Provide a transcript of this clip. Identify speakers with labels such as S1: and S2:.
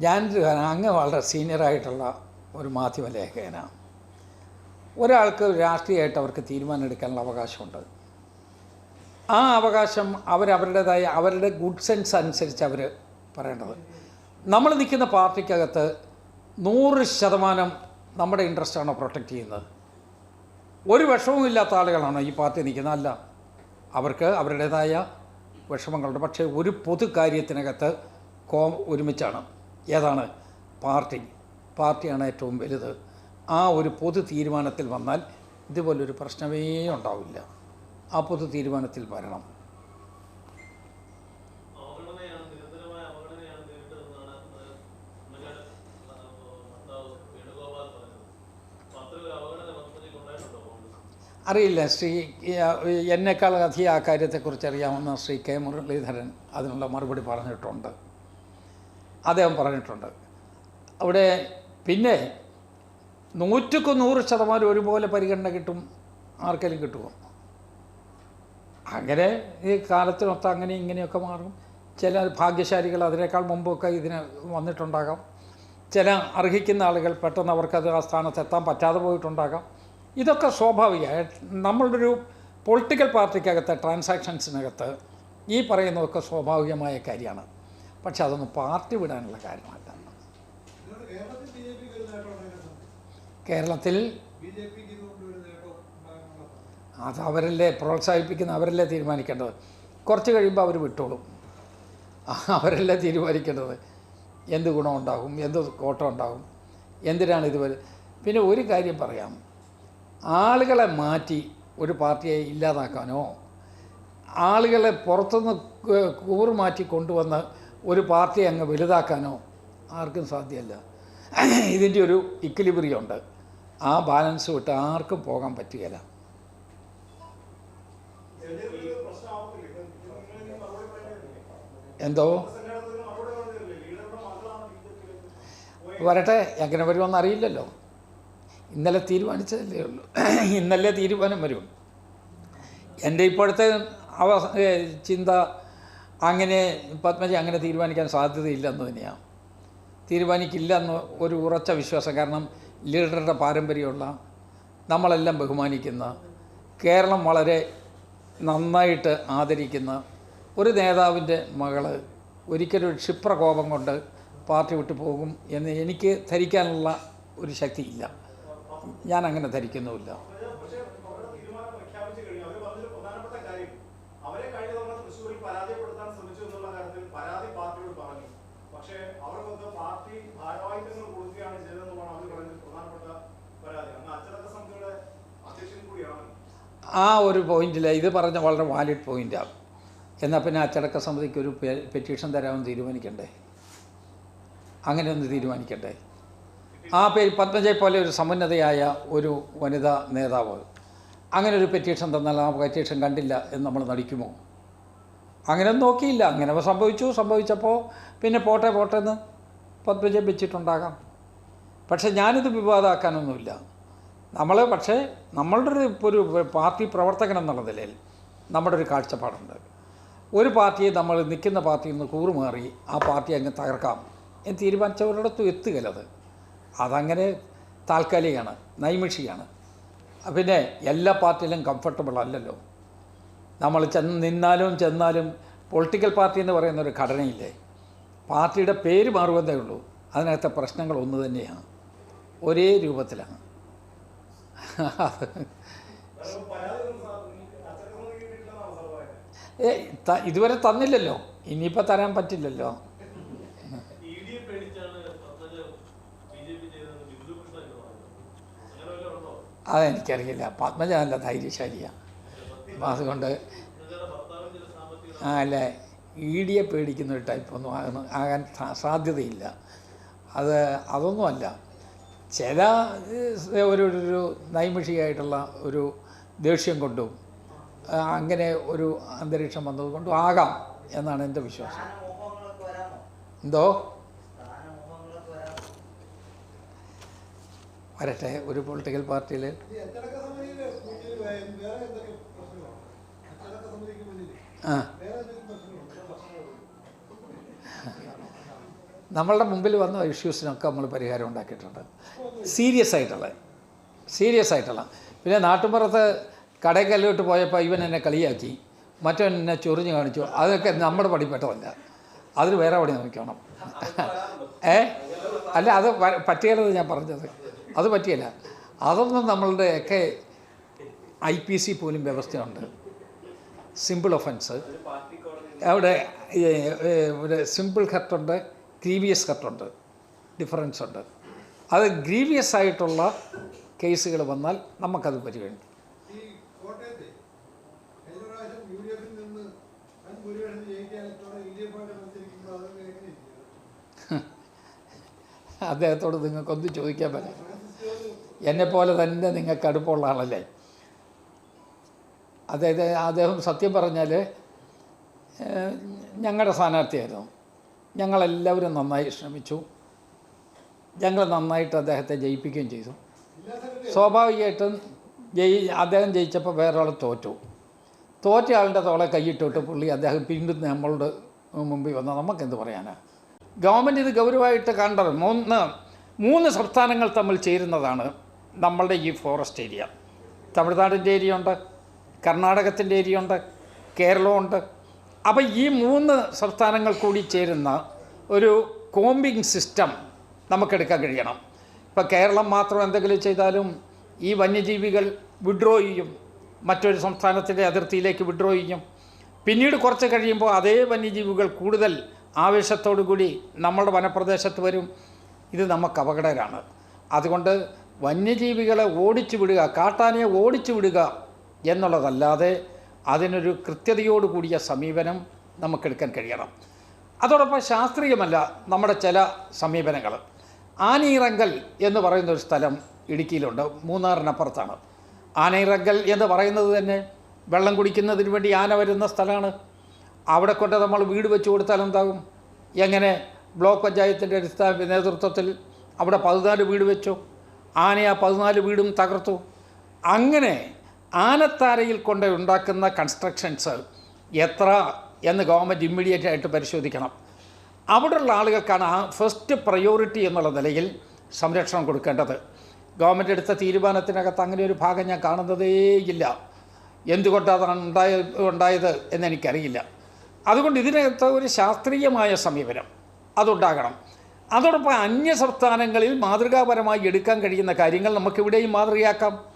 S1: ഞാൻ അങ്ങ് വളരെ സീനിയറായിട്ടുള്ള ഒരു മാധ്യമ ലേഖകനാണ് ഒരാൾക്ക് രാഷ്ട്രീയമായിട്ട് അവർക്ക് തീരുമാനമെടുക്കാനുള്ള അവകാശമുണ്ട്. ആ അവകാശം അവരവരുടേതായ അവരുടെ ഗുഡ് സെൻസ് അനുസരിച്ച് അവർ പറയേണ്ടത്. നമ്മൾ നിൽക്കുന്ന പാർട്ടിക്കകത്ത് നൂറ് ശതമാനം നമ്മുടെ ഇൻട്രസ്റ്റാണോ പ്രൊട്ടക്റ്റ് ചെയ്യുന്നത്? ഒരു വിഷമവും ഇല്ലാത്ത ആളുകളാണോ ഈ പാർട്ടി നിൽക്കുന്നത്? അല്ല. അവർക്ക് അവരുടേതായ വിഷമങ്ങളുണ്ട്. പക്ഷേ ഒരു പൊതു കാര്യത്തിനകത്ത് കോ ഒരുമിച്ചാണ്. ഏതാണ് പാർട്ടി? പാർട്ടിയാണ് ഏറ്റവും വലുത്. ആ ഒരു പൊതു തീരുമാനത്തിൽ വന്നാൽ ഇതുപോലൊരു പ്രശ്നമേ ഉണ്ടാവില്ല. ആ പൊതു തീരുമാനത്തിൽ വരണം. അറിയില്ല. ശ്രീ എന്നെക്കാൾ അധികം ആ കാര്യത്തെക്കുറിച്ച് അറിയാവുന്ന ശ്രീ കെ മുരളീധരൻ അതിനുള്ള മറുപടി പറഞ്ഞിട്ടുണ്ട്. അദ്ദേഹം പറഞ്ഞിട്ടുണ്ട്. അവിടെ പിന്നെ നൂറ്റിക്കു നൂറ് ശതമാനം ഒരുപോലെ പരിഗണന കിട്ടും ആർക്കെങ്കിലും കിട്ടുമോ അങ്ങനെ ഈ കാലത്തിനൊത്ത അങ്ങനെ ഇങ്ങനെയൊക്കെ മാറും. ചില ഭാഗ്യശാലികൾ അതിനേക്കാൾ മുമ്പൊക്കെ ഇതിന് വന്നിട്ടുണ്ടാകാം. ചില അർഹിക്കുന്ന ആളുകൾ പെട്ടെന്ന് അവർക്കത് ആ സ്ഥാനത്ത് എത്താൻ പറ്റാതെ പോയിട്ടുണ്ടാകാം. ഇതൊക്കെ സ്വാഭാവികമായ. നമ്മളുടെ ഒരു പൊളിറ്റിക്കൽ പാർട്ടിക്കകത്ത് ട്രാൻസാക്ഷൻസിനകത്ത് ഈ പറയുന്നതൊക്കെ സ്വാഭാവികമായ കാര്യമാണ്. പക്ഷെ അതൊന്നും പാർട്ടി വിടാനുള്ള കാര്യമല്ല
S2: കേരളത്തിൽ
S1: അത് അവരല്ലേ പ്രോത്സാഹിപ്പിക്കുന്ന അവരല്ലേ തീരുമാനിക്കേണ്ടത്? കുറച്ച് കഴിയുമ്പോൾ അവർ വിട്ടോളും. അവരല്ലേ തീരുമാനിക്കേണ്ടത്? എന്ത് ഗുണമുണ്ടാകും എന്ത് കോട്ടം ഉണ്ടാകും? എന്തിനാണ് ഇതുവരെ പിന്നെ ഒരു കാര്യം പറയാം. ആളുകളെ മാറ്റി ഒരു പാർട്ടിയെ ഇല്ലാതാക്കാനോ ആളുകളെ പുറത്തുനിന്ന് കൂറുമാറ്റി കൂറ് മാറ്റി കൊണ്ടുവന്ന് ഒരു പാർട്ടിയെ അങ്ങ് വലുതാക്കാനോ ആർക്കും സാധ്യമല്ല. ഇതിന്റെ ഒരു ഇക്വിലിബ്രിയം ഉണ്ട്. ആ ബാലൻസ് വിട്ട് ആർക്കും പോകാൻ പറ്റുകയില്ല. എന്തോ? വരട്ടെ എങ്ങനെ വരുമെന്ന് അറിയില്ലല്ലോ. ഇന്നലെ തീരുമാനിച്ചതല്ലേ ഉള്ളൂ. ഇന്നലെ തീരുമാനം വരും. എന്റെ ഇപ്പോഴത്തെ അവ ചിന്ത അങ്ങനെ പത്മജി അങ്ങനെ തീരുമാനിക്കാൻ സാധ്യതയില്ലെന്ന് തന്നെയാണ് തീരുമാനിക്കില്ല എന്ന് ഒരു ഉറച്ച വിശ്വാസം. കാരണം ലീഡറുടെ പാരമ്പര്യമുള്ള നമ്മളെല്ലാം ബഹുമാനിക്കുന്ന കേരളം വളരെ നന്നായിട്ട് ആദരിക്കുന്ന ഒരു നേതാവിന്റെ മകൾ ഒരിക്കലും ഒരു ക്ഷിപ്രകോപം കൊണ്ട് പാർട്ടി വിട്ടു പോകും എന്ന് എനിക്ക് ധരിക്കാനുള്ള ഒരു ശക്തിയില്ല. ഞാൻ അങ്ങനെ ധരിക്കുന്നുമില്ല
S3: പക്ഷേ അവരുടെ തീരുമാനം പ്രഖ്യാപിച്ചു കഴിഞ്ഞു അവർ പറഞ്ഞൊരു പ്രധാനപ്പെട്ട കാര്യം അവരെ കഴിഞ്ഞ തവണ തൃശ്ശൂരിൽ പരാജയപ്പെടുത്താൻ ശ്രമിച്ചു എന്നുള്ള കാര്യത്തിൽ പരാതി പാർട്ടിയോട് പറഞ്ഞു പക്ഷേ അവർക്കൊക്കെ പാർട്ടി ഭാരവാഹിത്വങ്ങൾ കൊടുക്കുകയാണ് ചെയ്തതെന്നുമാണ് അവർ പറഞ്ഞ പ്രധാനപ്പെട്ട പരാതി. അന്ന് അച്ചടക്ക സമിതിയുടെ അധ്യക്ഷൻ കൂടിയാണ്.
S1: ആ ഒരു പോയിന്റിൽ ഇത് പറഞ്ഞ വളരെ വാലിഡ് പോയിന്റാണ് എന്നാൽ പിന്നെ അച്ചടക്ക സമിതിക്ക് ഒരു പെറ്റീഷൻ തരാമെന്ന് തീരുമാനിക്കണ്ടേ? അങ്ങനെ ഒന്ന് തീരുമാനിക്കണ്ടേ? ആ പേര് പത്മജയെ പോലെ ഒരു സമുന്നതയായ ഒരു വനിതാ നേതാവ്. അങ്ങനെ ഒരു പെറ്റീഷൻ തന്നാൽ ആ പെറ്റീഷൻ കണ്ടില്ല എന്ന് നമ്മൾ നടിക്കുമോ? അങ്ങനെ നോക്കിയില്ല. അങ്ങനെ സംഭവിച്ചു. സംഭവിച്ചപ്പോൾ പിന്നെ പോട്ടെ പോട്ടെ എന്ന് പത്മജയെ വെച്ചിട്ടുണ്ടാകാം പക്ഷേ ഞാനിത് വിവാദമാക്കാനൊന്നുമില്ല നമ്മൾ പക്ഷേ നമ്മളുടെ ഒരു ഒരു പാർട്ടി പ്രവർത്തകൻ എന്നുള്ള നിലയിൽ നമ്മുടെ ഒരു കാഴ്ചപ്പാടുണ്ട്. ഒരു പാർട്ടിയെ നമ്മൾ നിൽക്കുന്ന പാർട്ടിയിൽ നിന്ന് കൂറുമാറി ആ പാർട്ടി അങ്ങ് തകർക്കാം എന്ന് തീരുമാനിച്ചവരിടത്തും എത്തുകയില്ലത് അതങ്ങനെ താൽക്കാലികമാണ് നൈമിഷിയാണ് പിന്നെ എല്ലാ പാർട്ടിയിലും കംഫർട്ടബിൾ അല്ലല്ലോ. നമ്മൾ ചെന്ന് നിന്നാലും ചെന്നാലും പൊളിറ്റിക്കൽ പാർട്ടി എന്ന് പറയുന്ന ഒരു ഘടനയില്ലേ? പാർട്ടിയുടെ പേര് മാറുവതേ ഉള്ളൂ. അതിനകത്തെ പ്രശ്നങ്ങൾ ഒന്ന് തന്നെയാണ്. ഒരേ രൂപത്തിലാണ്. ഏ ഇതുവരെ തന്നില്ലല്ലോ. ഇനിയിപ്പോൾ തരാൻ പറ്റില്ലല്ലോ. അതെനിക്കറിയില്ല. പത്മജ നല്ല ധൈര്യശാലിയാണ് അപ്പം അതുകൊണ്ട് അല്ല ഈടിയെ പേടിക്കുന്ന ഒരു ടൈപ്പൊന്നും ആകുന്ന ആകാൻ സാധ്യതയില്ല. അത് അതൊന്നുമല്ല. ചില ഒരു ഒരു നൈമിഷികമായിട്ടുള്ള ഒരു ദേഷ്യം കൊണ്ടും അങ്ങനെ ഒരു അന്തരീക്ഷം വന്നതുകൊണ്ടും ആകാം എന്നാണ് എന്റെ വിശ്വാസം. എന്തോ? വരട്ടെ ഒരു പൊളിറ്റിക്കൽ പാർട്ടിയിൽ
S2: ഈ അച്ചടക്ക സമിതിയിൽ മുന്നിൽ വേ- വേറെ എന്തൊക്കെ പ്രശ്നങ്ങളാണ് അച്ചടക്ക സമിതിക്ക് മുന്നിൽ
S1: ആ. നമ്മളുടെ മുമ്പിൽ വന്ന ഇഷ്യൂസിനൊക്കെ നമ്മൾ പരിഹാരം ഉണ്ടാക്കിയിട്ടുണ്ട്. സീരിയസ് ആയിട്ടുള്ള സീരിയസ് ആയിട്ടുള്ള. പിന്നെ നാട്ടുമ്പുറത്ത് കടയ്ക്കല്ലോട്ട് പോയപ്പോൾ ഇവൻ എന്നെ കളിയാക്കി മറ്റവൻ എന്നെ ചൊറിഞ്ഞ് കാണിച്ചു. അതൊക്കെ നമ്മുടെ പടിപ്പെട്ടതല്ല. അതിൽ വേറെ പടി നോക്കണം ഏ? അല്ല അത് പറ്റിയല്ലത് ഞാൻ പറഞ്ഞത്? അത് പറ്റിയല്ല. അതൊന്നും നമ്മളുടെയൊക്കെ ഐ പി സി പോലും വ്യവസ്ഥയുണ്ട്. Simple offence. അവിടെ സിമ്പിൾ ഹർട്ടുണ്ട് ഗ്രീവിയസ് ഹർട്ടുണ്ട് ഡിഫറൻസ് ഉണ്ട്. അത് ഗ്രീവിയസ് ആയിട്ടുള്ള കേസുകൾ വന്നാൽ നമുക്കത് പരിഗണിക്കും. അദ്ദേഹത്തോട് നിങ്ങൾക്കൊന്നും ചോദിക്കാൻ പറ്റില്ല എന്നെപ്പോലെ തന്നെ നിങ്ങൾക്ക് അടുപ്പമുള്ള ആളല്ലേ? അതായത് അദ്ദേഹം സത്യം പറഞ്ഞാൽ ഞങ്ങളുടെ സ്ഥാനാർത്ഥിയായിരുന്നു. ഞങ്ങളെല്ലാവരും നന്നായി ശ്രമിച്ചു. ഞങ്ങൾ നന്നായിട്ട് അദ്ദേഹത്തെ ജയിപ്പിക്കുകയും ചെയ്തു. സ്വാഭാവികമായിട്ടും ജയി അദ്ദേഹം ജയിച്ചപ്പോൾ വേറൊരാൾ തോറ്റു. തോറ്റ ആളുടെ തോളെ കൈയിട്ടിട്ട് പുള്ളി അദ്ദേഹം വീണ്ടും നമ്മളുടെ മുമ്പിൽ വന്നാൽ നമുക്കെന്ത് പറയാനാണ് ഗവൺമെന്റ് ഇത് ഗൗരവമായിട്ട് കണ്ടത് മൂന്ന് മൂന്ന് സംസ്ഥാനങ്ങൾ തമ്മിൽ ചേരുന്നതാണ് നമ്മളുടെ ഈ ഫോറസ്റ്റ് ഏരിയ. തമിഴ്നാടിന്റെ ഏരിയ ഉണ്ട് കർണാടകത്തിന്റെ ഏരിയ ഉണ്ട് കേരളമുണ്ട് അപ്പോൾ ഈ മൂന്ന് സംസ്ഥാനങ്ങൾ കൂടി ചേരുന്ന ഒരു കോമ്പിങ് സിസ്റ്റം നമുക്കെടുക്കാൻ കഴിയണം. ഇപ്പോൾ കേരളം മാത്രം എന്തെങ്കിലും ചെയ്താലും ഈ വന്യജീവികൾ വിഡ്രോ ചെയ്യും മറ്റൊരു സംസ്ഥാനത്തിന്റെ അതിർത്തിയിലേക്ക് വിഡ്രോ ചെയ്യും. പിന്നീട് കുറച്ച് കഴിയുമ്പോൾ അതേ വന്യജീവികൾ കൂടുതൽ ആവേശത്തോടു കൂടി നമ്മുടെ വനപ്രദേശത്ത് വരും. ഇത് നമുക്ക് അപകടകരമാണ്. അതുകൊണ്ട് വന്യജീവികളെ ഓടിച്ചു വിടുക കാട്ടാനയെ ഓടിച്ചു വിടുക എന്നുള്ളതല്ലാതെ അതിനൊരു കൃത്യതയോട് കൂടിയ സമീപനം നമുക്കെടുക്കാൻ കഴിയണം. അതോടൊപ്പം ശാസ്ത്രീയമല്ല നമ്മുടെ ചില സമീപനങ്ങൾ. ആനയിറങ്കൽ എന്ന് പറയുന്ന ഒരു സ്ഥലം ഇടുക്കിയിലുണ്ട്. മൂന്നാറിനപ്പുറത്താണ്. ആനയിറങ്കൽ എന്ന് പറയുന്നത് തന്നെ വെള്ളം കുടിക്കുന്നതിന് വേണ്ടി ആന വരുന്ന സ്ഥലമാണ്. അവിടെ കൊണ്ട് നമ്മൾ വീട് വെച്ച് കൊടുത്താൽ എന്താകും? എങ്ങനെ ബ്ലോക്ക് പഞ്ചായത്തിന്റെ അടിസ്ഥാന നേതൃത്വത്തിൽ അവിടെ പതിനാല് വീട് വെച്ചു. ആന ആ പതിനാല് വീടും തകർത്തു. അങ്ങനെ ആനത്താരയിൽ കൊണ്ട് ഉണ്ടാക്കുന്ന കൺസ്ട്രക്ഷൻസ് എത്ര എന്ന് ഗവൺമെന്റ് ഇമ്മീഡിയറ്റ് ആയിട്ട് പരിശോധിക്കണം. അവിടെയുള്ള ആളുകൾക്കാണ് ആ ഫസ്റ്റ് പ്രയോറിറ്റി എന്നുള്ള നിലയിൽ സംരക്ഷണം കൊടുക്കേണ്ടത്. ഗവൺമെന്റ് എടുത്ത തീരുമാനത്തിനകത്ത് അങ്ങനെ ഒരു ഭാഗം ഞാൻ കാണുന്നതേയില്ല എന്തുകൊണ്ടാണ് ഉണ്ടായ ഉണ്ടായത് എന്നെനിക്കറിയില്ല അതുകൊണ്ട് ഇതിനകത്ത് ഒരു ശാസ്ത്രീയമായ സമീപനം അതുണ്ടാകണം. അതോടൊപ്പം അന്യ സംസ്ഥാനങ്ങളിൽ മാതൃകാപരമായി എടുക്കാൻ കഴിയുന്ന കാര്യങ്ങൾ നമുക്കിവിടെയും മാതൃകയാക്കാം.